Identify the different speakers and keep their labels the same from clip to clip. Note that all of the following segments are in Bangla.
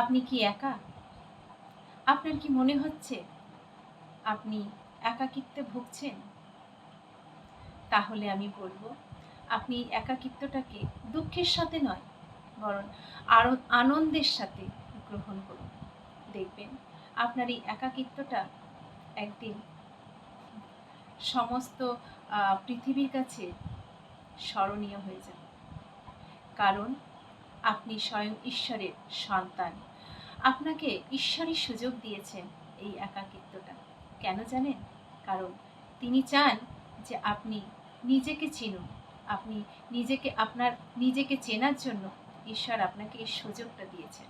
Speaker 1: আপনি কি একা? আপনার কি মনে হচ্ছে আপনি একাকিত্বে ভুগছেন? তাহলে আমি বলব, আপনি একাকিত্বটাকে দুঃখের সাথে নয়, বরং আরও আনন্দের সাথে গ্রহণ করুন। দেখবেন আপনার এই একাকিত্বটা একদিন সমস্ত পৃথিবীর কাছে স্মরণীয় হয়ে যাবে। কারণ আপনি স্বয়ং ঈশ্বরের সন্তান। আপনাকে ঈশ্বরই সুযোগ দিয়েছেন এই একাকিত্বটা। কেন জানেন? কারণ তিনি চান যে আপনি নিজেকে চিনুন। আপনি নিজেকে আপনার, নিজেকে চেনার জন্য ঈশ্বর আপনাকে এই সুযোগটা দিয়েছেন।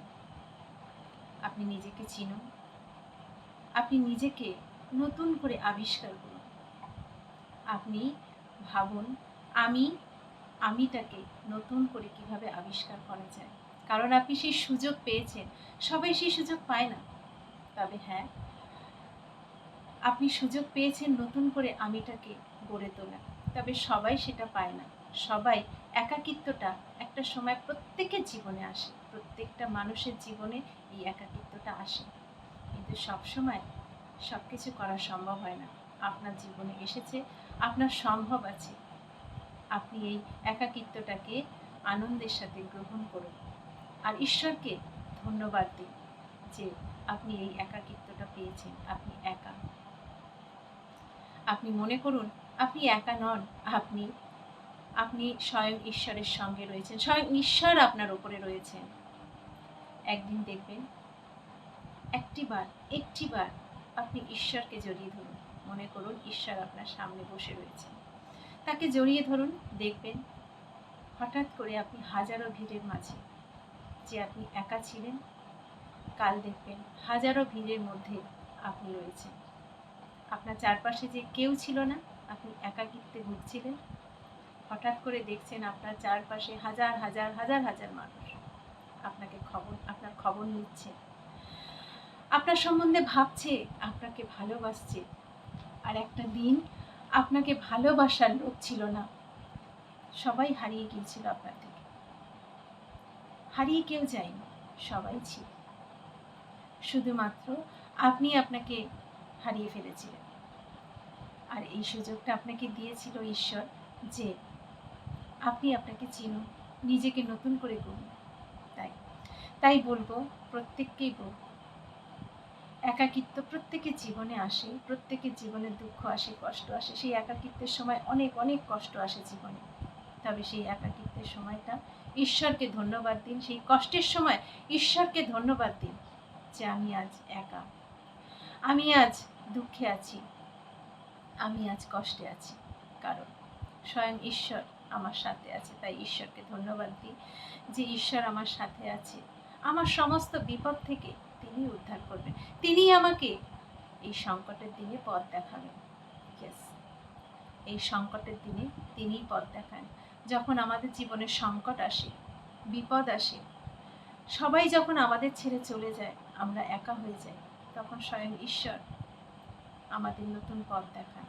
Speaker 1: আপনি নিজেকে চিনুন। আপনি নিজেকে নতুন করে আবিষ্কার করুন। আপনি ভাবুন, আমি আমিটাকে নতুন করে কীভাবে আবিষ্কার করা যায়? কারণ আপনি সেই সুযোগ পেয়েছেন। সবাই সেই সুযোগ পায় না। তবে হ্যাঁ আপনি সুযোগ পেয়েছেন নতুন করে আমিটাকে গড়ে তোলা। তবে সবাই সেটা পায় না। সবাই একাকিত্বটা একটা সময় প্রত্যেকের জীবনে আসে। প্রত্যেকটা মানুষের জীবনে এই একাকিত্বটা আসে। কিন্তু সব সময় সব কিছু করা সম্ভব হয় না। আপনার জীবনে এসেছে, আপনার সম্ভব আছে। আপনি এই একাকিত্বটাকে আনন্দের সাথে গ্রহণ করুন। আর ঈশ্বরকে ধন্যবাদ দিন যে আপনি এই একাকিত্বটা পেয়েছেন, আপনি একা। আপনি মনে করুন, আপনি একা নন, আপনি আপনি স্বয়ং ঈশ্বরের সঙ্গে রয়েছেন, স্বয়ং ঈশ্বর আপনার উপরে রয়েছেন। একদিন দেখবেন, একটিবার একটিবার আপনি ঈশ্বরকে জড়িয়ে ধরুন। মনে করুন, ঈশ্বর আপনার সামনে বসে রয়েছেন। তাকে জড়িয়ে ধরুন, দেখবেন হঠাৎ করে আপনি হাজারো ভিড়ের মাঝে যে আপনি একা ছিলেন, কাল দেখবেন হাজারো ভিড়ের মধ্যে আপনি রয়েছেন। আপনার চারপাশে যে কেউ ছিল না, আপনি একাকিত্বে ভুগছিলেন। হঠাৎ করে দেখছেন আপনার চারপাশে হাজার হাজার হাজার হাজার মানুষ আপনাকে খবর, আপনার খবর নিচ্ছে। আপনার সম্বন্ধে ভাবছে, আপনাকে ভালোবাসছে। আর একটা দিন আপনাকে ভালোবাসার লোক ছিল না। সবাই হারিয়ে গিয়েছিল আপনার থেকে হারিয়ে কেউ যায়নি, সবাই ছিল। শুধুমাত্র আপনি আপনাকে হারিয়ে ফেলেছিলেন। আর এই সুযোগটা আপনাকে দিয়েছিল ঈশ্বর যে আপনি আপনাকে চিনুন, নিজেকে নতুন করে গড়ুন। তাই তাই বলব, প্রত্যেককেই বলব একাকিত্ব প্রত্যেকের জীবনে আসে প্রত্যেকের জীবনে দুঃখ আসে, কষ্ট আসে। সেই একাকিত্বের সময় অনেক অনেক কষ্ট আসে জীবনে। তবে সেই একাকিত্বের সময়টা ঈশ্বরকে ধন্যবাদ দিন। সেই কষ্টের সময় ঈশ্বরকে ধন্যবাদ দিন যে আমি আজ একা। আমি আজ দুঃখে আছি। আমি আজ কষ্টে আছি। কারণ স্বয়ং ঈশ্বর আমার সাথে আছে। তাই ঈশ্বরকে ধন্যবাদ দিই যে ঈশ্বর আমার সাথে আছে। আমার সমস্ত বিপদ থেকে তিনি উদ্ধার করবেন তিনি আমাকে এই সংকটের দিনে পথ দেখাবেন। এই সংকটের দিনে তিনিই পথ দেখান। যখন আমাদের জীবনে সংকট আসে, বিপদ আসে, সবাই যখন আমাদের ছেড়ে চলে যায়, আমরা একা হয়ে যাই, তখন স্বয়ং ঈশ্বর আমাদের নতুন পথ দেখান।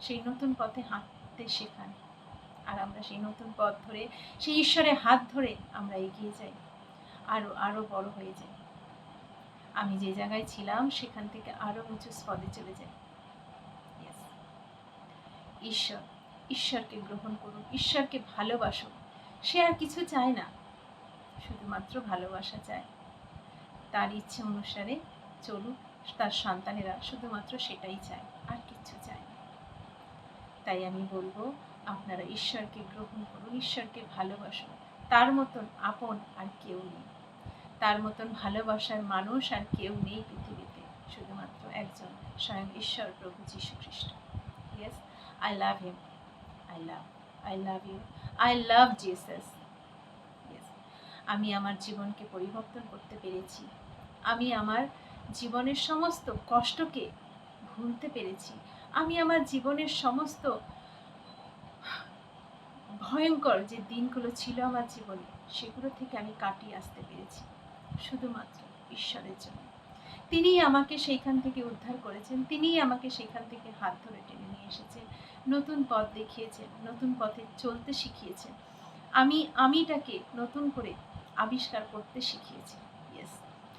Speaker 1: সেই নতুন পথে হাঁটতে শেখান। আর আমরা সেই নতুন পথ ধরে, সেই ঈশ্বরের হাত ধরে আমরা এগিয়ে যাই। আরও আরও বড় হয়ে যাই। আমি যে জায়গায় ছিলাম, সেখান থেকে আরও উঁচু পদে চলে যাই। ঈশ্বর, ঈশ্বরকে গ্রহণ করুন, ঈশ্বরকে ভালোবাসুন। সে আর কিছু চায় না, শুধুমাত্র ভালোবাসা চায়। তার ইচ্ছে অনুসারে চলুক তার সন্তানেরা শুধুমাত্র সেটাই চায়, আর কিচ্ছু চায় না। তাই আমি বলব, আপনারা ঈশ্বরকে গ্রহণ করুন, ঈশ্বরকে ভালোবাসুন। তার মতন আপন আর কেউ নেই। তার মতন ভালোবাসার মানুষ আর কেউ নেই পৃথিবীতে, শুধুমাত্র একজন, স্বয়ং ঈশ্বর প্রভু Jishu Khristo yes I love him I love I love you I love Jesus yes আমি আমার জীবনকে পরিবর্তন করতে পেরেছি। আমি আমার জীবনের সমস্ত কষ্টকে ভুলতে পেরেছি। আমি আমার জীবনের সমস্ত ভয়ঙ্কর যে দিনগুলো ছিল আমার জীবনে, সেগুলো থেকে আমি কাটিয়ে আসতে পেরেছি। শুধুমাত্র ঈশ্বরের জন্য। তিনিই আমাকে সেইখান থেকে উদ্ধার করেছেন, তিনিই আমাকে সেখান থেকে হাত ধরে টেনে নিয়ে এসেছেন নতুন পথ দেখিয়েছেন, নতুন পথে চলতে শিখিয়েছেন। আমি, আমিটাকে নতুন করে আবিষ্কার করতে শিখিয়েছি। Yes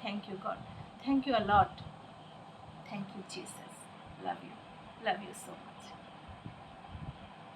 Speaker 1: thank you God thank you a lot thank you Jesus love you love you so much